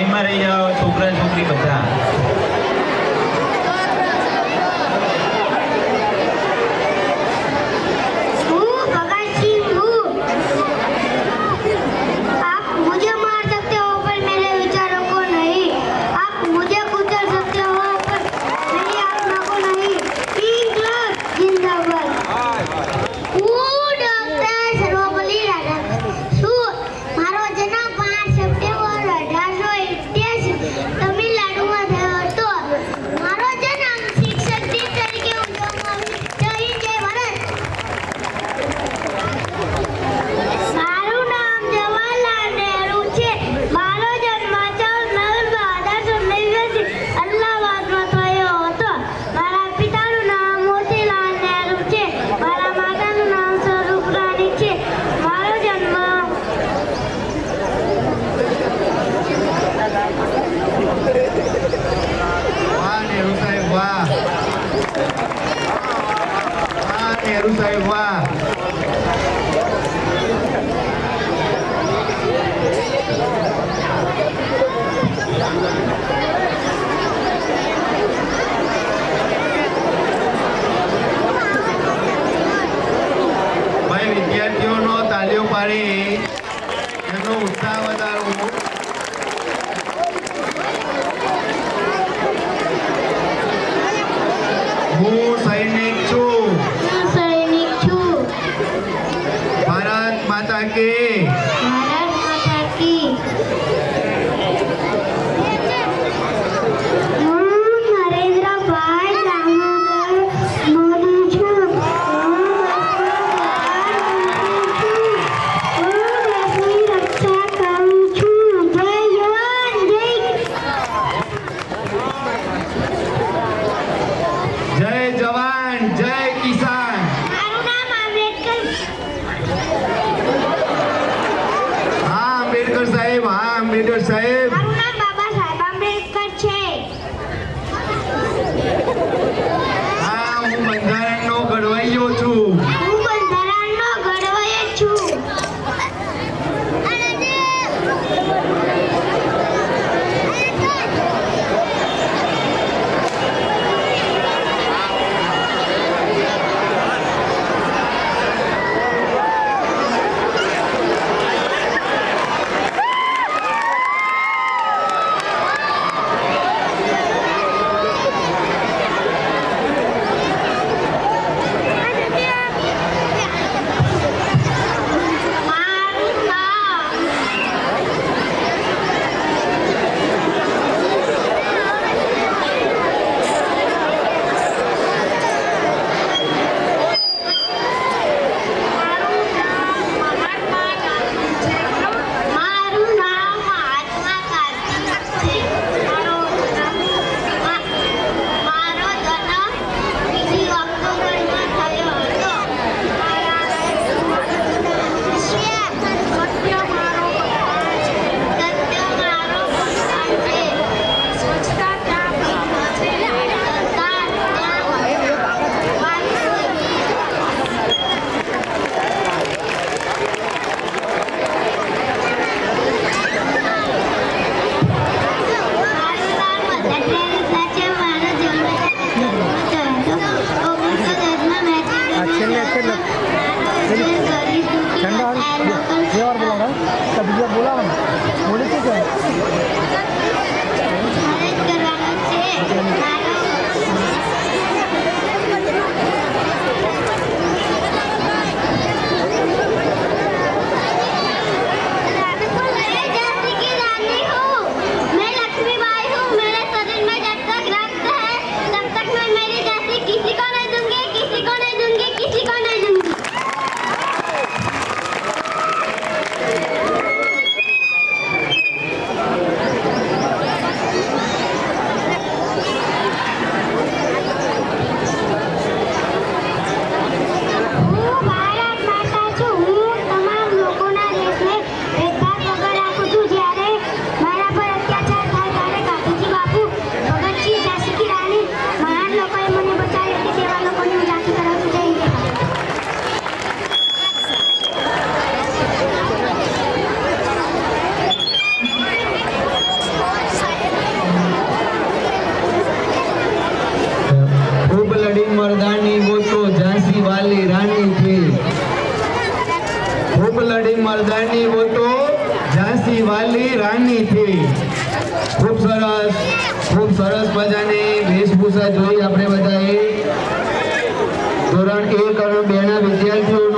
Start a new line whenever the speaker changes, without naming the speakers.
લાઈનમાં રહી જાઓ છોકરા છોકરી બધા.
माता के।
मीटर साहेब સરસ ખૂબ સરસ મજાની વેશભૂષા જોઈ આપણે બધાએ. ધોરણ એક અને બે ના વિદ્યાર્થીઓ